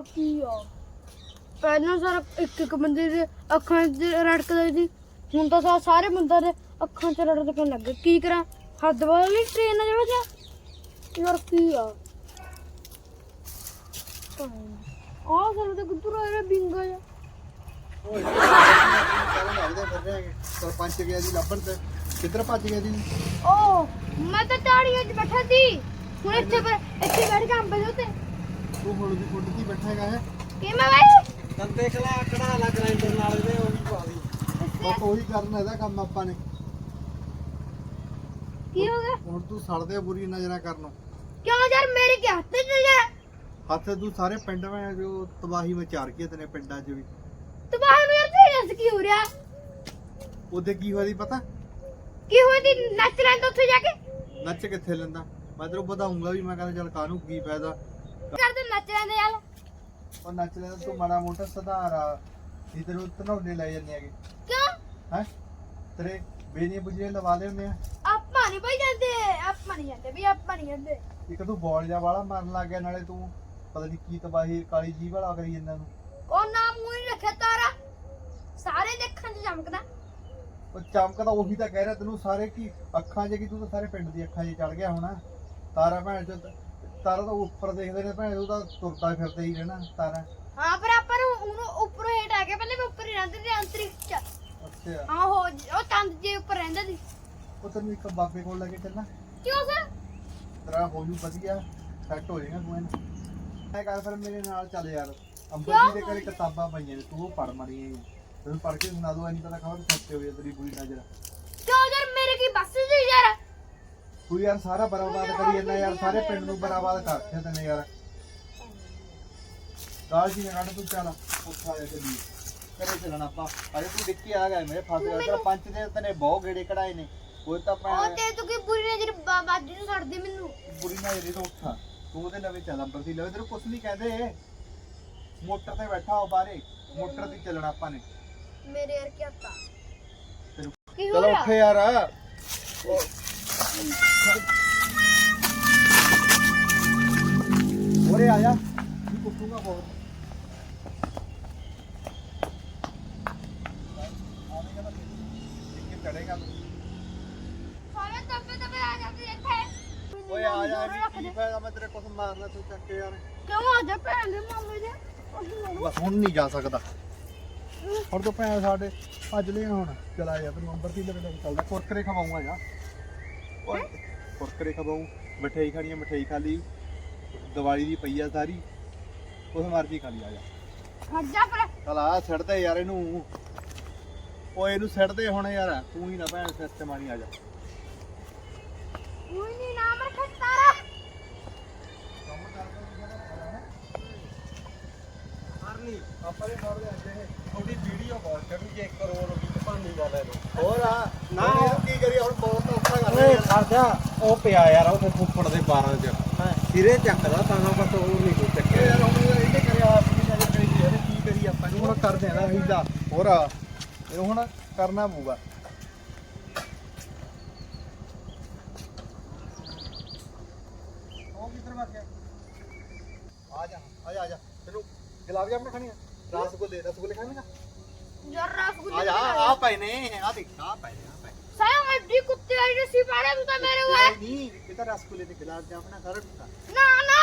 ਉਹ ਕੀ ਆ? ਪਹਿਲਾਂ ਸਾਰਾ ਇੱਕ ਇੱਕ ਬੰਦੇ ਦੇ ਅੱਖਾਂ 'ਚ ਰੜਕਦਾ ਸੀ ਹੁਣ ਤਾਂ ਸਾ- ਸਾਰੇ ਬੰਦਿਆਂ ਦੇ ਅੱਖਾਂ 'ਚ ਰੜਕਣ ਲੱਗ ਗਏ। ਕੀ ਕਰਾਂ? ਹੱਦ ਵਾਲੀ ਟ੍ਰੇਨ ਆ ਜਿਹੜਾ ਜਾ ਯਾਰ ਕੀ ਆ? ਆਹ ਸਾਰੇ ਤੇ ਆ ਰਿਹਾ ਬਿੰਗਾ ਜਾ ਓਏ। ਕੱਲ ਲੱਗਦੇ ਫਿਰ ਰਹੇ ਹੈਗੇ। ਸਰਪੰਚ ਗਿਆ ਜੀ ਲੱਭਣ ਤੇ। ਕਿੱਧਰ ਭੱਜ ਗਿਆ ਜੀ? ਓ ਮੈਂ ਤਾਂ ਝਾੜੀਆਂ 'ਚ ਬੈਠਾ ਸੀ। ਹੁਣ ਇੱਥੇ ਪਰ ਇੱਥੇ ਬੈਠ ਕੇ ਅੰਬ ਦੇ ਉੱਤੇ। ਤੂੰ ਹੁਣ ਦੀ ਫੁੱਟ ਦੀ ਬੈਠਾ ਹੈਗਾ ਹੈ ਕਿਵੇਂ ਬਾਈ? ਤੰਤੇ ਖਲਾ ਕੜਾ ਲੱਗ ਗ੍ਰਾਈਂਡਰ ਨਾਲ ਇਹਦੇ ਉਹ ਵੀ ਪਾ ਦੀ ਬਸ ਉਹੀ ਕਰਨਾ ਇਹਦਾ ਕੰਮ ਆਪਾਂ ਨੇ। ਕੀ ਹੋ ਗਿਆ? ਹੁਣ ਤੂੰ ਸੜਦੇ ਬੁਰੀ ਨਜ਼ਰਾਂ ਕਰਨੋਂ ਕਿਉਂ ਯਾਰ ਮੇਰੇ ਕੀ ਹੱਥ 'ਚ ਜਾ ਹੱਥ ਤੂੰ ਸਾਰੇ ਪਿੰਡ ਵਿੱਚ ਜੋ ਤਬਾਹੀ ਮਚਾ ਰਖੀ ਤੇਰੇ ਪਿੰਡਾਂ 'ਚ ਵੀ। ਤਬਾਹ ਨੂੰ ਯਾਰ ਤੇਰੇ ਨਾਲ ਕੀ ਹੋ ਰਿਹਾ? ਉਹਦੇ ਕੀ ਹੋਇਆ ਦੀ ਪਤਾ? ਕੀ ਹੋਇਆ ਤੀ ਨੱਚ ਲੈਂਦਾ ਉੱਥੇ ਜਾ ਕੇ? ਨੱਚ ਕਿੱਥੇ ਲੈਂਦਾ? ਮੈਂ ਤੈਨੂੰ ਵਧਾਉਂਗਾ ਵੀ ਮੈਂ ਕਹਿੰਦਾ ਚੱਲ ਕਾਹਨੂੰ ਕੀ ਫਾਇਦਾ? ਕਰ ਤੂੰ ਨੱਚ ਲੈਂਦਾ ਯਾਰ। ਉਹ ਨੱਚ ਲੈਂਦਾ ਤੂੰ ਮਾੜਾ ਮੋਟਾ ਸੁਧਾਰ ਆ। ਇਹ ਤੈਨੂੰ ਧਨੌਲੇ ਲੈ ਜਾਂਦੇ ਹੈਗੇ। ਕਿਉਂ? ਹੈ? ਤੇਰੇ ਬੇਨੀਆਂ ਬੁਝੇ ਲਵਾ ਦੇ ਹੁੰਦੇ ਆ। ਆਪਾਂ ਨਹੀਂ ਬਈ ਜਾਂਦੇ ਆਪਾਂ ਨਹੀਂ ਜਾਂਦੇ ਵੀ ਆਪਾਂ ਨਹੀਂ ਜਾਂਦੇ। ਇੱਕ ਤੂੰ ਬੋਲ ਜਾ ਵਾਲਾ ਮਾਰਨ ਲੱਗ ਗਿਆ ਨਾਲੇ ਤੂੰ ਪਤਾ ਨਹੀਂ ਕੀ ਤਬਾਹੀ ਕਾਲੀ ਜੀ ਵਾਲਾ ਕਰੀ ਜਾਂਦਾ ਨੂੰ ਉਹ ਨਾਮ ਮੂੰਹ ਨਹੀਂ ਰੱਖਿਆ ਤਾਰਾ। ਸਾਰੇ ਦੇਖਣ 'ਚ ਚਮਕਦਾ। ਉਹ ਚਮਕਦਾ ਉਹੀ ਤਾਂ ਕਹਿ ਰਿਹਾ ਤੈਨੂੰ ਸਾਰੇ ਕੀ ਅੱਖਾਂ 'ਚ ਕੀ ਤੂੰ ਤਾਂ ਸਾਰੇ ਪਿੰਡ ਦੀ ਅੱਖਾਂ 'ਚ ਚੜ ਗਿਆ ਹੋਣਾ। ਤਾਰਾ ਭੈਣ ਚੋ ਤਾਰਾ ਤਾਂ ਉੱਪਰ ਦੇਖਦੇ ਨੇ ਭੈਣ ਉਹ ਤਾਂ ਤੁਰਦਾ ਫਿਰਦਾ ਹੀ ਰਹਿਣਾ ਤਾਰਾ। ਹਾਂ ਪਰ ਆਪਾਂ ਨੂੰ ਉਹਨੂੰ ਉੱਪਰ ਹੇਠ ਆ ਕੇ ਪਹਿਲੇ ਵੀ ਉੱਪਰ ਹੀ ਰਹਿੰਦੇ ਸੀ ਅੰਤਰਿਕਸ਼ 'ਚ। ਅੱਛਾ। ਹਾਂ ਉਹ ਉਹ ਚੰਦ ਜੇ ਉੱਪਰ ਰਹਿੰਦਾ ਸੀ। ਉਹ ਤੈਨੂੰ ਇੱਕ ਬਾਬੇ ਕੋਲ ਲੈ ਕੇ ਚੱਲਣਾ। ਕਿਉਂ ਸਰ? ਤੇਰਾ ਹੋ ਜੂ ਵਧੀਆ ਸੈੱਟ ਹੋ ਜਾਏਗਾ ਤੂੰ ਇਹਨੂੰ। ਮੈਂ ਕਰ ਫਿਰ ਮੇਰੇ ਨਾਲ ਚੱਲ ਯਾਰ ਅੰਬਰ ਜੀ ਦੇ ਘਰੇ ਕਿਤਾਬਾਂ ਪਈਆਂ ਨੇ ਤੂੰ ਉਹ ਪੜ ਮੜੀਆਂ ਤੈਨੂੰ ਪੜ ਕੇ ਸੁਣਾ ਦੋ ਨਹੀਂ ਪਤਾ ਖਬਰ ਸੱਚੇ ਹੋਈ ਤੇਰੀ ਬੁਰੀ ਨਜ਼ਰ। ਕਿਉਂ ਯਾਰ ਮੇਰੇ ਕੀ ਬੱਸ ਸੀ ਯਾਰ? ਤੂੰ ਯਾਰ ਸਾਰਾ ਬਰਬਾਦ ਕਰੀ ਜਾਂਦਾ ਯਾਰ ਸਾਰੇ ਪਿੰਡ ਨੂੰ ਬਰਬਾਦ ਕਰ ਰੱਖਿਆ ਤੈਨੇ ਯਾਰ। ਰਾਜ ਜੀ ਨੇ ਤੂੰ ਚੱਲ ਉੱਠਾ ਜਾ ਚੱਲੀ ਕਰੇ ਚੱਲਣਾ ਆਪਾਂ। ਅਰੇ ਤੂੰ ਡਿੱਕੀ ਆ ਗਿਆ ਮੇਰੇ ਫਸ ਗਿਆ ਪੰਚ ਦੇ ਤਨੇ ਬਹੁਤ ਗੇੜੇ ਕਢਾਏ ਨੇ। ਉਹ ਤਾਂ ਉਹ ਭੈਣ ਤੇ ਤੂੰ ਕੀ ਬੁਰੀ ਨਜ਼ਰ ਬਾਜੀ ਨੂੰ ਛੱਡਦੀ ਮੈਨੂੰ? ਬੁਰੀ ਨਜ਼ਰ ਤੋਂ ਉੱਠਾ। ਤੂੰ ਉਹਦੇ ਲਵੇ ਚੱਲ ਅੰਬਰ ਦੀ। ਲਵੇ ਤੈਨੂੰ ਕੁਛ ਨਹੀਂ ਕਹਿੰਦੇ। ਮੋਟਰ ਤੇ ਬੈਠਾ ਹੋ ਬਾਰੇ ਮੋਟਰ ਤੇ ਚੱਲਣਾ ਆਪਾਂ ਨੇ। ਮੇਰੇ ਯਾਰ ਕੀ ਕੀ ਹੋ ਚਲੋ ਉੱਠ ਯਾਰ। ਓਰੇ ਆ ਜਾ। ਕੀ ਕੁੱਟੂਗਾ ਬਹੁਤ। ਆਵੇਂਗਾ ਨਾ ਇੱਕ ਚੜੇਗਾ ਸਾਰੇ ਤੱਪੇ ਤੱਪੇ ਆ ਜਾਂਦੇ ਇੱਥੇ। ਓਏ ਆ ਜਾ ਵੀ ਕੀ ਫਾਇਦਾ ਮੈਂ ਤੇਰੇ ਕੁਛ ਮਾਰਨਾ ਤੂੰ ਚੱਕ ਕੇ ਯਾਰ। ਕਿਉਂ ਆ ਜਾ ਭੈਣ ਦੇ ਮਾਮੇ ਦੇ? ਬਸ ਹੁਣ ਨਹੀਂ ਜਾ ਸਕਦਾ। ਹੁਣ ਤੋਂ ਭੈਣ ਸਾਡੇ ਭੱਜ ਲਿਆ ਹੁਣ ਚਲਾ ਜਾ ਤੈਨੂੰ ਅੰਬਰ ਦੀ ਲਵੇ ਚੱਲਦਾ। ਕੁਰਕਰੇ ਖਵਾਉਂਗਾ ਜਾ। ਓਏ ਕੁਰਕਰੇ ਖਵਾਉਂ ਮਠਿਆਈ ਖਾਣੀ ਆ ਮਠਿਆਈ ਖਾ ਲਈ। ਦੀਵਾਲੀ ਦੀ ਪਈ ਆ ਸਾਰੀ ਉਸ ਮਰਜ਼ੀ ਖਾ ਲਈ ਆ ਜਾ। ਹਟ ਜਾ ਪਰ ਚਲ ਆ ਛੱਡ ਦੇ ਯਾਰ ਇਹਨੂੰ। ਓਏ ਇਹਨੂੰ ਛੱਡ ਦੇ ਹੁਣ ਯਾਰ ਤੂੰ ਹੀ ਨਾ ਭੈਣ ਸਿਰ ਤੇ ਮਾਰੀ ਆ ਜਾ। ਕੋਈ ਨਹੀਂ ਨਾਮ ਰੱਖ ਤਾਰਾ ਕਰਨੀ। ਆਪਾਂ ਦੇ ਨਾਲ ਅੱਜ ਤੁਹਾਡੀ ਵੀਡੀਓ ਬਹੁਤ ਜੇ ਇੱਕ ਕਰੋੜ ਹੋ ਗਈ ਭਾਨੀ ਵਾਲੇ ਨੂੰ। ਹੋਰ ਆ ਨਾ। ਕੀ ਕਰੀਏ ਹੁਣ ਬਹੁਤ ਔਖਾ ਕਰ ਰਿਹਾ ਖਰਚਾ ਉਹ ਪਿਆ ਯਾਰ ਉਹ ਫੁੱਫੜ ਦੇ 12 ਚ। ਸਿਰੇ ਚੱਕਦਾ ਤਾਂ ਨਾ ਬਸ ਹੋਰ ਨਹੀਂ ਕੋਈ ਇਹ ਚੱਕਿਆ ਯਾਰ ਹੁਣ ਇਹਨੇ ਕਰਿਆ ਆਪ ਵੀ ਨਜ਼ਰ ਕਰੀ ਯਾਰ ਕੀ ਕਰੀ ਆਪਾਂ ਹੁਣ ਕਰਦੇ ਆ ਨਾ ਹੀਲਾ ਹੋਰ ਆ ਇਹਨੂੰ ਹੁਣ ਕਰਨਾ ਪਊਗਾ। ਉਹ ਕਿੱਧਰ ਭੱਜ ਗਿਆ? ਆ ਜਾ ਆ ਜਾ ਆ ਜਾ। ਤੈਨੂੰ ਗੁਲਾਬ ਜਾਮਣ ਖਾਣੀ ਆ ਰਸਗੁੱਲੇ ਰਸਗੁੱਲੇ ਖਾਣੇਗਾ ਯਾਰ ਰਸਗੁੱਲੇ ਆ ਜਾ ਆ ਪਏ ਨੇ ਆ ਦੇਖ ਆ ਪਏ ਨੇ ਆ ਸਾਇਆ ਐਡੀ ਕੁੱਤੇ ਵਾਲੀ ਰੱਸੀ ਪਾੜਿਆ ਤੂੰ ਤਾਂ ਮੇਰੇ ਓਏ ਨਹੀਂ ਇਹ ਤਾਂ ਰਸਗੁੱਲੇ ਤੇ ਗੁਲਾਬ ਜਾਮਣ ਸਾਰਾ ਕੁਛ ਆ। ਨਾ ਨਾ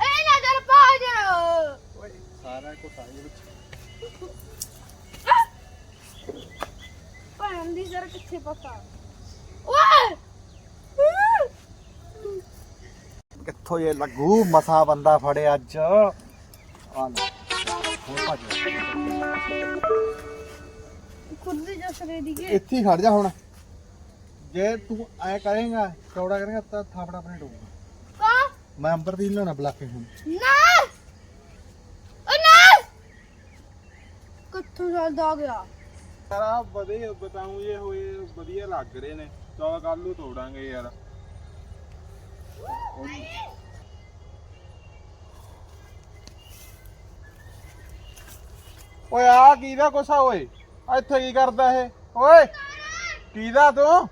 ਇਹ ਨਾ ਜਰ ਪਾ ਜਰ। ਓਏ ਸਾਰਾ ਕੁਝ ਆ ਇਹਦੇ ਵਿੱਚ। ਭੈਣ ਦੀ ਜਰ ਕਿੱਥੇ ਪਤਾ? ਓਏ! ਕਿੱਥੋਂ ਇਹ ਲੱਗੂ? ਮਸਾ ਬੰਦਾ ਫੜੇ ਅੱਜ। ਆ ਲੈ ਹੋਰ ਭੱਜ ਖੁਦ ਦੀ ਜਸਰੇ ਦੀ ਕੇ ਇੱਥੇ ਹੀ ਖੜ ਜਾ ਹੁਣ। ਜੇ ਤੂੰ ਐ ਕਰੇਗਾ ਚੌੜਾ ਕਰੇਗਾ ਤਾਂ ਥਾਪੜਾ ਆਪਣੇ ਡੋਗਾ ਕਾ? ਮੈਂ ਅੰਬਰ ਦੀ ਲੈਣਾ ਬੁਲਾ ਕੇ ਹੁਣ ਨਾ! ਓ ਨਾ! ਕਿੱਥੋਂ ਚੱਲਦਾ ਆ ਗਿਆ? ਯਾਰ ਆ ਵਧੀਆ ਬਤਾਉਂ ਇਹ ਹੋਏ ਵਧੀਆ ਲੱਗ ਰਹੇ ਨੇ। ਚਲ ਕੱਲ ਨੂੰ ਤੋੜਾਂਗੇ ਯਾਰ। ਓਏ ਆ ਕਿਹਦਾ ਗੁੱਸਾ ਓਏ? ਆ ਇੱਥੇ ਕੀ ਕਰਦਾ ਇਹ? ਓਏ ਦਾ ਤੂੰ?